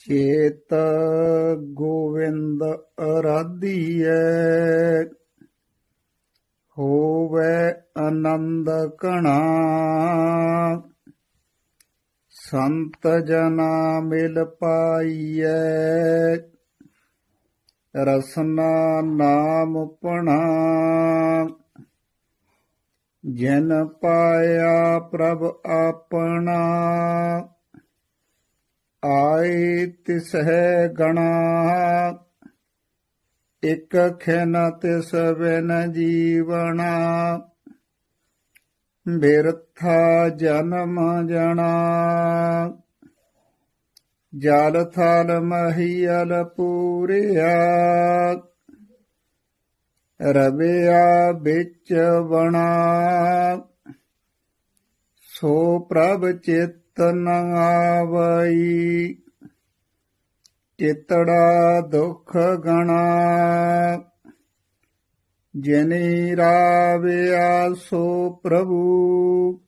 ਚੇਤ ਗੋਵਿੰਦ ਅਰਾਧੀਐ, ਹੋਵੇ ਆਨੰਦ ਕਣਾ ਸੰਤ ਜਨਾ ਮਿਲ ਪਾਈਐ, ਰਸਨਾ ਨਾਮ ਪਣਾ। ਜਨ ਪਾਇਆ ਪ੍ਰਭ ਆਪਣਾ ਆਏ ਤਿਸਹਿ ਗਣਾ, ਇਕ ਖਿਨ ਤਿਸ ਬਿਨ ਜੀਵਣਾ, ਬਿਰਥਾ ਜਨਮ ਜਣਾ। ਜਲ ਥਲ ਮਹੀਲ ਪੂਰਿਆ, ਰਵਿਆ ਵਿੱਚ ਬਣਾ ਸੋ ਪ੍ਰਭ ਚਿਤ ਨ ਆਵਈ ਚਿਤੜਾ ਦੁਖ ਗਣਾ। ਜਿਨੀ ਰਾਵਿਆ ਸੋ ਪ੍ਰਭੂ।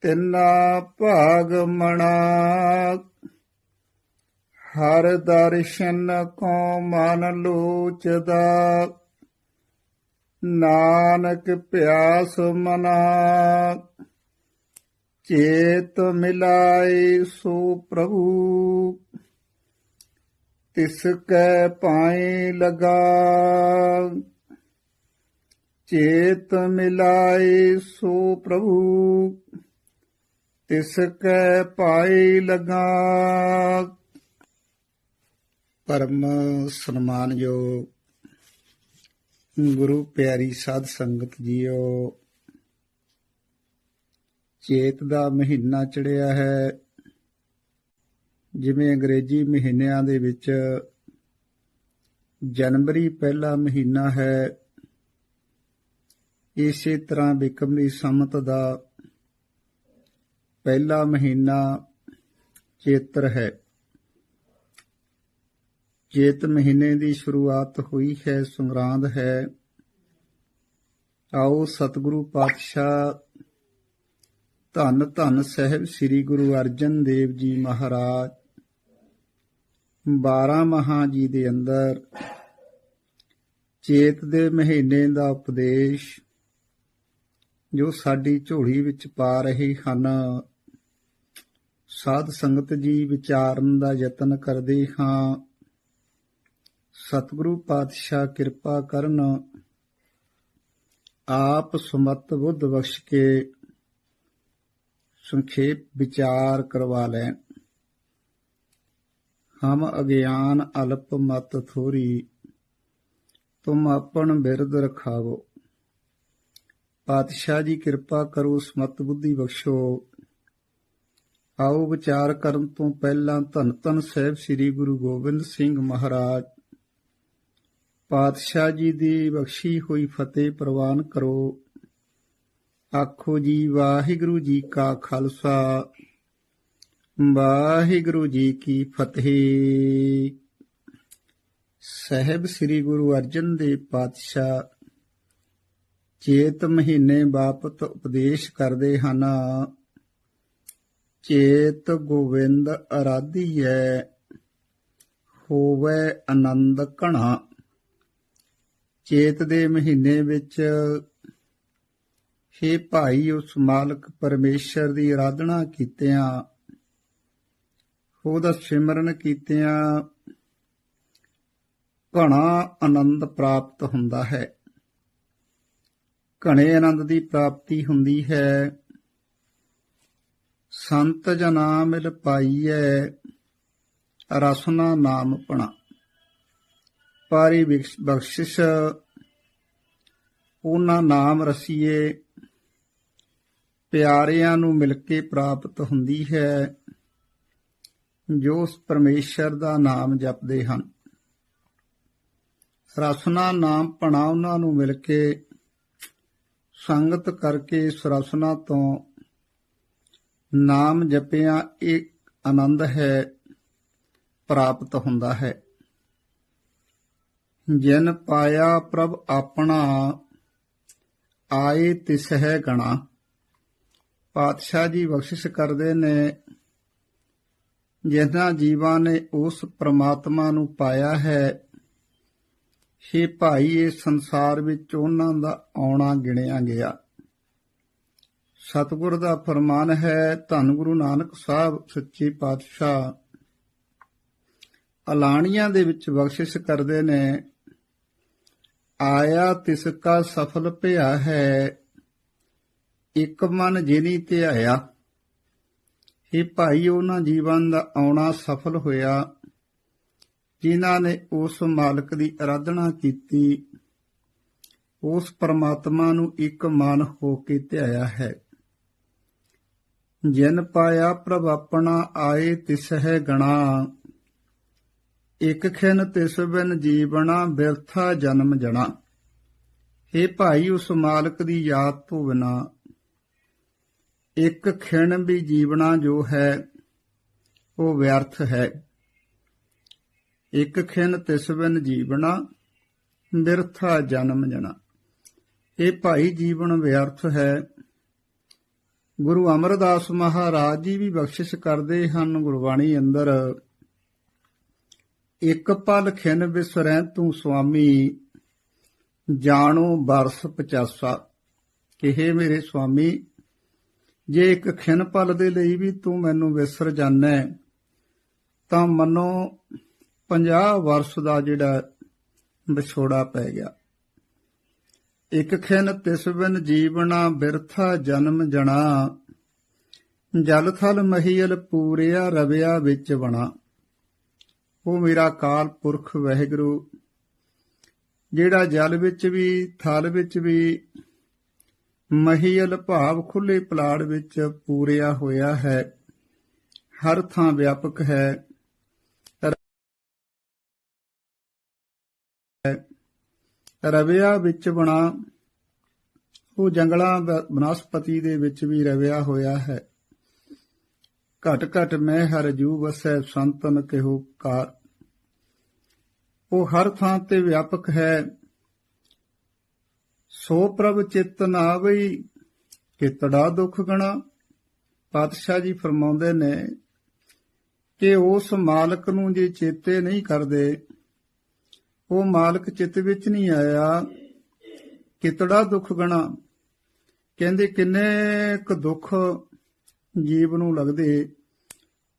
ਤਿਨਾ ਭਾਗ ਮਣਾ। ਹਰ ਦਰਸ਼ਨ ਕੋ ਮਨ ਲੋਚਦਾ। ਨਾਨਕ ਪਿਆਸ ਮਨਾ। ਚੇਤ ਮਿਲਾਏ ਸੋ ਪ੍ਰਭੂ, ਤਿਸ ਕੈ ਪਾਏ ਲਗਾ। ਚੇਤ ਮਿਲਾਏ ਸੋ ਪ੍ਰਭੂ, ਤਿਸ ਕੈ ਪਾਏ ਲਗਾ। ਪਰਮ ਸਨਮਾਨਯੋਗ ਗੁਰੂ ਪਿਆਰੀ ਸਾਧ ਸੰਗਤ ਜੀਓ। ਚੇਤ ਦਾ ਮਹੀਨਾ ਚੜਿਆ ਹੈ। ਜਿਵੇਂ ਅੰਗਰੇਜ਼ੀ ਮਹੀਨਿਆਂ ਦੇ ਵਿੱਚ ਜਨਵਰੀ ਪਹਿਲਾ ਮਹੀਨਾ ਹੈ, ਇਸੇ ਤਰ੍ਹਾਂ ਬਿਕਮੀ ਸੰਮਤ ਦਾ ਪਹਿਲਾ ਮਹੀਨਾ ਚੇਤਰ ਹੈ। ਚੇਤ ਮਹੀਨੇ ਦੀ ਸ਼ੁਰੂਆਤ ਹੋਈ ਹੈ, ਸੰਗਰਾਂਦ ਹੈ। ਆਓ ਸਤਿਗੁਰੂ ਪਾਤਸ਼ਾਹ ਧੰਨ ਧੰਨ ਸਾਹਿਬ ਸ੍ਰੀ ਗੁਰੂ ਅਰਜਨ ਦੇਵ ਜੀ ਮਹਾਰਾਜ। 12 ਮਹਾ ਜੀ ਦੇ ਅੰਦਰ ਚੇਤ ਦੇ ਮਹੀਨੇ ਦਾ ਉਪਦੇਸ਼ ਜੋ ਸਾਡੀ ਝੋਲੀ ਵਿੱਚ ਪਾ ਰਹੇ ਹਨ, ਸਾਧ ਸੰਗਤ ਜੀ ਵਿਚਾਰਨ ਦਾ ਯਤਨ ਕਰਦੇ ਹਾਂ। ਸਤਿਗੁਰੂ ਪਾਤਸ਼ਾਹ ਕਿਰਪਾ ਕਰਨ, ਆਪ ਸੁਮਤ ਬੁੱਧ ਬਖਸ਼ ਕੇ ਸੰਖੇਪ ਵਿਚਾਰ ਕਰਵਾ ਲੈਣ। ਹਮ ਅਗਿਆਨ ਅਲਪ ਮਤ ਥੋਰੀ, ਤੁਮ ਆਪਣ ਬਿਰਦ ਰਖਾਵੋ। ਪਾਤਸ਼ਾਹ ਜੀ ਕਿਰਪਾ ਕਰੋ ਸਮਤ ਬੁੱਧੀ ਬਖਸ਼ੋ। ਆਓ ਵਿਚਾਰ ਕਰਨ ਤੋਂ ਪਹਿਲਾਂ ਧੰਨ ਧੰਨ ਸਾਹਿਬ ਸ੍ਰੀ ਗੁਰੂ ਗੋਬਿੰਦ ਸਿੰਘ ਮਹਾਰਾਜ। ਪਾਤਸ਼ਾਹ ਜੀ ਦੀ ਬਖਸ਼ੀ ਹੋਈ ਫਤਿਹ ਪ੍ਰਵਾਨ ਕਰੋ। ਆਖੋ ਜੀ, ਵਾਹਿਗੁਰੂ ਜੀ ਕਾ ਖਾਲਸਾ, ਵਾਹਿਗੁਰੂ ਜੀ ਕੀ ਫਤਿਹ। ਸਹਿਬ ਸ੍ਰੀ ਗੁਰੂ ਅਰਜਨ ਦੇਵ ਪਾਤਸ਼ਾਹ, ਚੇਤ ਮਹੀਨੇ ਬਾਪਤ ਉਪਦੇਸ਼ ਕਰਦੇ ਹਨ। ਚੇਤ ਗੋਵਿੰਦ ਅਰਾਧੀਐ, ਹੋਵੇ ਆਨੰਦ ਕਣਾ ਚੇਤ ਦੇ ਮਹੀਨੇ ਵਿੱਚ ਹੇ ਭਾਈ, ਉਸ ਮਾਲਕ ਪਰਮੇਸ਼ਰ ਦੀ ਆਰਾਧਨਾ ਕੀਤਿਆਂ, ਉਹਦਾ ਸਿਮਰਨ ਕੀਤਿਆਂ, ਘਣਾ ਆਨੰਦ ਪ੍ਰਾਪਤ ਹੁੰਦਾ ਹੈ। ਘਣੇ ਆਨੰਦ ਦੀ ਪ੍ਰਾਪਤੀ ਹੁੰਦੀ ਹੈ। ਸੰਤ ਜਨਾ ਮਿਲ ਪਾਈਐ, ਰਸਨਾ ਨਾਮ ਪਣਾ। ਪਾਰੀ ਬਿਕਸ਼- ਬਖਸ਼ਿਸ਼, ਉਹਨਾਂ ਨਾਮ ਰਸੀਏ ਪਿਆਰਿਆਂ ਨੂੰ ਮਿਲ ਕੇ ਪ੍ਰਾਪਤ ਹੁੰਦੀ ਹੈ, ਜੋ ਉਸ ਪਰਮੇਸ਼ਰ ਦਾ ਨਾਮ ਜਪਦੇ ਹਨ। ਰਸਨਾ ਨਾਮ ਪਣਾ ਉਹਨਾਂ ਨੂੰ ਮਿਲ ਕੇ ਸੰਗਤ ਕਰਕੇ ਇਸ ਰਸਨਾ ਤੋਂ ਨਾਮ ਜਪਿਆ ਇਹ ਆਨੰਦ ਹੈ, ਪ੍ਰਾਪਤ ਹੁੰਦਾ ਹੈ। ਜਨ ਪਾਇਆ ਪ੍ਰਭ ਆਪਣਾ, ਆਏ ਤਿਸਹਿ ਗਣਾ। ਪਾਤਸ਼ਾਹ ਜੀ ਬਖਸ਼ਿਸ਼ ਕਰਦੇ ਨੇ। ਜਿਨ੍ਹਾਂ ਜੀਵਾਂ ਨੇ ਉਸ ਪ੍ਰਮਾਤਮਾ ਨੂੰ ਪਾਇਆ ਹੈ हे ਭਾਈ ਇਹ ਸੰਸਾਰ ਵਿੱਚ ਉਹਨਾਂ ਦਾ ਆਉਣਾ ਗਿਣਿਆ ਗਿਆ। ਸਤਿਗੁਰ ਦਾ ਫਰਮਾਨ ਹੈ, ਧੰਨ ਗੁਰੂ ਨਾਨਕ ਸਾਹਿਬ, ਸੱਚੇ ਪਾਤਸ਼ਾਹ। ਅਲਾਣੀਆਂ ਦੇ ਵਿੱਚ ਬਖਸ਼ਿਸ਼ ਕਰਦੇ ਨੇ, ਆਇਆ ਤਿਸ ਕਾ ਸਫਲ ਭਿਆ ਹੈ ਇੱਕ ਮਨ ਜਿਨੀ ਧਿਆਇਆ ਇਹ ਭਾਈ ਉਹਨਾਂ ਜੀਵਨ ਦਾ ਆਉਣਾ ਸਫਲ ਹੋਇਆ, ਜਿਨ੍ਹਾਂ ਨੇ ਉਸ ਮਾਲਕ ਦੀ ਅਰਾਧਨਾ ਕੀਤੀ। ਉਸ ਪਰਮਾਤਮਾ ਨੂੰ ਇੱਕ ਮਨ ਹੋ ਕੇ ਧਿਆਇਆ ਹੈ। ਜਿਨ ਪਾਇਆ ਪ੍ਰਭ ਆਪਣਾ ਆਏ ਤਿਸ ਹੈ ਗਣਾ। ਇਕ ਖਿਨ ਤਿਸ ਬਿਨ ਜੀਵਣਾ, ਬਿਰਥਾ ਜਨਮ ਜਣਾ। हे ਭਾਈ ਉਸ ਮਾਲਕ ਦੀ ਯਾਦ ਤੋਂ ਬਿਨਾ ਇੱਕ ਖਿਣ ਵੀ ਜੀਵਣਾ ਜੋ ਹੈ, ਉਹ ਵਿਅਰਥ ਹੈ। ਇੱਕ ਖਿਣ ਤਿਸ ਬਿਨ ਜੀਵਣਾ ਬਿਰਥਾ ਜਨਮ ਜਣਾ। ਇਹ ਭਾਈ ਜੀਵਨ ਵਿਅਰਥ ਹੈ। ਗੁਰੂ ਅਮਰਦਾਸ ਮਹਾਰਾਜ ਜੀ ਵੀ ਬਖਸ਼ਿਸ਼ ਕਰਦੇ ਹਨ ਗੁਰਬਾਣੀ ਅੰਦਰ, ਇੱਕ ਪਲ ਖਿਨ ਬਿਸਰੈ ਤੂੰ ਸੁਆਮੀ, ਜਾਣੋ ਬਰਸ 50 ਕਿਹੇ ਮੇਰੇ ਸੁਆਮੀ ਜੇ ਇੱਕ ਖਿਨ ਪਲ ਦੇ ਲਈ ਵੀ ਤੂੰ ਮੈਨੂੰ ਵਿਸਰ ਜਾਣਾ, ਤਾਂ ਮਨੋ 50 ਵਰਸ ਦਾ ਜਿਹੜਾ ਵਿਛੋੜਾ ਪੈ ਗਿਆ। ਇੱਕ ਖਿਨ ਤਿਸ ਬਿਨ ਜੀਵਣਾ ਬਿਰਥਾ ਜਨਮ ਜਣਾ, ਜਲ ਥਲ ਮਹੀਲ ਪੂਰਿਆ ਰਵਿਆ ਵਿੱਚ ਬਣਾ ਉਹ ਮੇਰਾ ਕਾਲ ਪੁਰਖ ਵਹਿਗੁਰੂ, ਜਿਹੜਾ ਜਲ ਵਿੱਚ ਵੀ, ਥਲ ਵਿੱਚ ਵੀ ਮਹੀਲ ਭਾਵ ਖੁੱਲੇ ਪਲਾੜ ਵਿੱਚ ਪੂਰਿਆ ਹੋਇਆ ਹੈ। ਹਰ ਥਾਂ ਵਿਆਪਕ ਹੈ। ਰਵਿਆ ਵਿੱਚ ਬਣਾ, ਉਹ ਜੰਗਲਾਂ ਬਨਸਪਤੀ ਦੇ ਵਿੱਚ ਵੀ ਰਵਿਆ ਹੋਇਆ ਹੈ। ਘਟ ਘਟ ਮੈਂ ਹਰ ਜੂ ਵਸੈ ਸੰਤਨ ਕਿਹੋ ਕਾਰ। ਉਹ ਹਰ ਥਾਂ ਤੇ ਵਿਆਪਕ ਹੈ। ਸੋ ਪ੍ਰਭ ਚਿਤ ਨਾ ਆਵਈ, ਕਿਤੜਾ ਦੁੱਖ ਗਣਾ? ਪਾਤਸ਼ਾਹ ਜੀ ਫਰਮਾਉਂਦੇ ਨੇ ਕਿ ਉਸ ਮਾਲਕ ਨੂੰ ਜੇ ਚੇਤੇ ਨਹੀਂ ਕਰਦੇ, ਉਹ ਮਾਲਕ ਚਿਤ ਵਿੱਚ ਨਹੀਂ ਆਇਆ, ਕਿਤੜਾ ਦੁੱਖ ਗਣਾ? ਕਹਿੰਦੇ ਕਿੰਨੇ ਕ ਦੁੱਖ ਜੀਵ ਨੂੰ ਲੱਗਦੇ,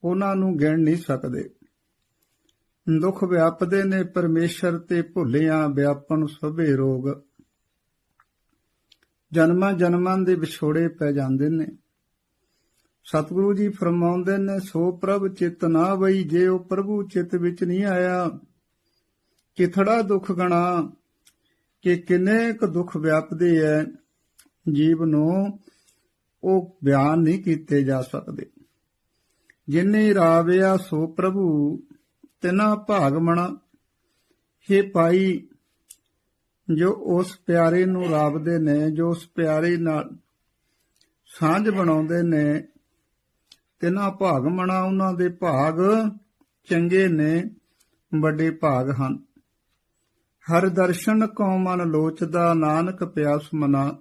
ਉਹਨਾਂ ਨੂੰ ਗਿਣ ਨਹੀਂ ਸਕਦੇ। ਦੁੱਖ ਵਿਆਪਦੇ ਨੇ, ਪਰਮੇਸ਼ਰ ਤੇ ਭੁੱਲਿਆਂ ਵਿਆਪਨ ਸਭੇ ਰੋਗ। ਜਨਮਾਂ ਜਨਮਾਂ ਦੇ ਵਿਛੋੜੇ ਪੈ ਜਾਂਦੇ ਨੇ। ਸਤਿਗੁਰੂ ਜੀ ਫਰਮਾਉਂਦੇ ਨੇ, ਸੋ ਪ੍ਰਭ ਚਿਤ ਨਾ ਬਈ ਜੇ ਉਹ ਪ੍ਰਭੂ ਚਿਤ ਵਿੱਚ ਨਹੀਂ ਆਇਆ, ਕਿਥੜਾ ਦੁੱਖ ਗਣਾ, ਕਿ ਕਿੰਨੇ ਕੁ ਦੁੱਖ ਵਿਆਪਦੇ ਐ, ਜੀਵ ਨੂੰ ਉਹ ਬਿਆਨ ਨਹੀਂ ਕੀਤੇ ਜਾ ਸਕਦੇ। ਜਿਨੇ ਰਾਵਿਆ ਸੋ ਪ੍ਰਭੂ, ਤਿਨਾ ਭਾਗ ਮਣਾ हे ਪਾਈ ਜੋ ਉਸ ਪਿਆਰੇ ਨੂੰ ਰਾਬਦੇ ਨੇ, ਜੋ ਉਸ ਪਿਆਰੇ ਨਾਲ ਸਾਂਝ ਬਣਾਉਂਦੇ ਨੇ, ਤਿਨਾ ਭਾਗ ਮਣਾ ਉਹਨਾਂ ਦੇ ਭਾਗ ਚੰਗੇ ਨੇ, ਵੱਡੇ ਭਾਗ ਹਨ। ਹਰ ਦਰਸ਼ਨ ਕੋ ਮਨ ਲੋਚਦਾ, ਨਾਨਕ ਪਿਆਸ ਮਨਾ।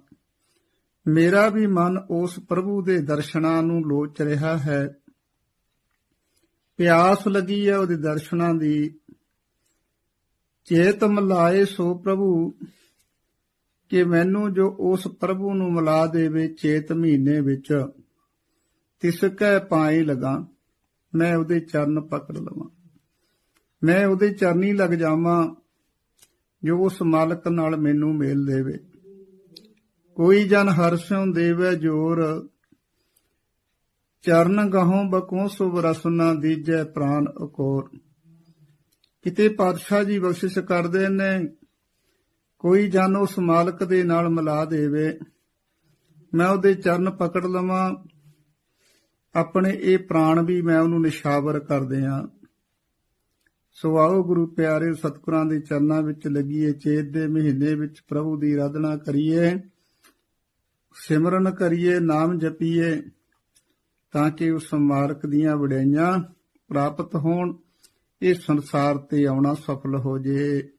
ਮੇਰਾ ਵੀ ਮਨ ਉਸ ਪ੍ਰਭੂ ਦੇ ਦਰਸ਼ਨਾਂ ਨੂੰ ਲੋਚ ਰਿਹਾ ਹੈ। ਪਿਆਸ ਲੱਗੀ ਹੈ ਉਹਦੇ ਦਰਸ਼ਨਾਂ ਦੀ। ਚੇਤ ਮਲਾਏ ਸੋ ਪ੍ਰਭੂ, ਕਿ ਮੈਨੂੰ ਜੋ ਉਸ ਪ੍ਰਭੂ ਨੂੰ ਮਿਲਾ ਦੇਵੇ ਚੇਤ ਮਹੀਨੇ ਵਿੱਚ, ਤਿਸ ਕੈ ਪਾਈ ਲਗਾ, ਮੈਂ ਉਹਦੇ ਚਰਨ ਪਕੜ ਲਵਾਂ। ਮੈਂ ਉਹਦੇ ਚਰਨੀ ਲੱਗ ਜਾਵਾਂ, ਜੋ ਉਸ ਮਾਲਕ ਨਾਲ ਮੈਨੂੰ ਮੇਲ ਦੇਵੇ। ਕੋਈ ਜਨ ਹਰਸ਼ੋਂ ਦੇਵੇ ਜੋਰ, ਚਰਨ ਗਹੋਂ ਬਕੋਂ ਸੁਭ ਰਸਨਾ ਦੀਜੈ ਪ੍ਰਾਨ ਅਕੋਰ ਕਿਤੇ ਪਾਤਸ਼ਾਹ ਜੀ ਬਖਸ਼ਿਸ਼ ਕਰਦੇ ਨੇ, ਕੋਈ ਜਨ ਉਸ ਮਾਲਕ ਦੇ ਨਾਲ ਮਿਲਾ ਦੇਵੇ। ਮੈਂ ਉਹਦੇ ਚਰਨ ਪਕੜ ਲਵਾਂ। ਆਪਣੇ ਇਹ ਪ੍ਰਾਣ ਵੀ ਮੈਂ ਉਹਨੂੰ ਨਿਸ਼ਾਵਰ ਕਰਦੇ ਦਿਆਂ। ਸੋ ਆਓ ਗੁਰੂ ਪਿਆਰੇ ਸਤਿਗੁਰਾਂ ਦੇ ਚਰਨਾਂ ਵਿੱਚ ਲੱਗੀਏ, ਚੇਤ ਦੇ ਮਹੀਨੇ ਵਿੱਚ ਪ੍ਰਭੂ ਦੀ ਆਰਾਧਨਾ ਕਰੀਏ। ਸਿਮਰਨ ਕਰੀਏ, ਨਾਮ ਜਪੀਏ, ਤਾਂ ਕਿ ਉਸ ਮਾਰਕ ਦੀਆਂ ਵਡਿਆਈਆਂ ਪ੍ਰਾਪਤ ਹੋਣ। ਇਹ ਸੰਸਾਰ ਤੇ ਆਉਣਾ ਸਫਲ ਹੋ ਜੇ।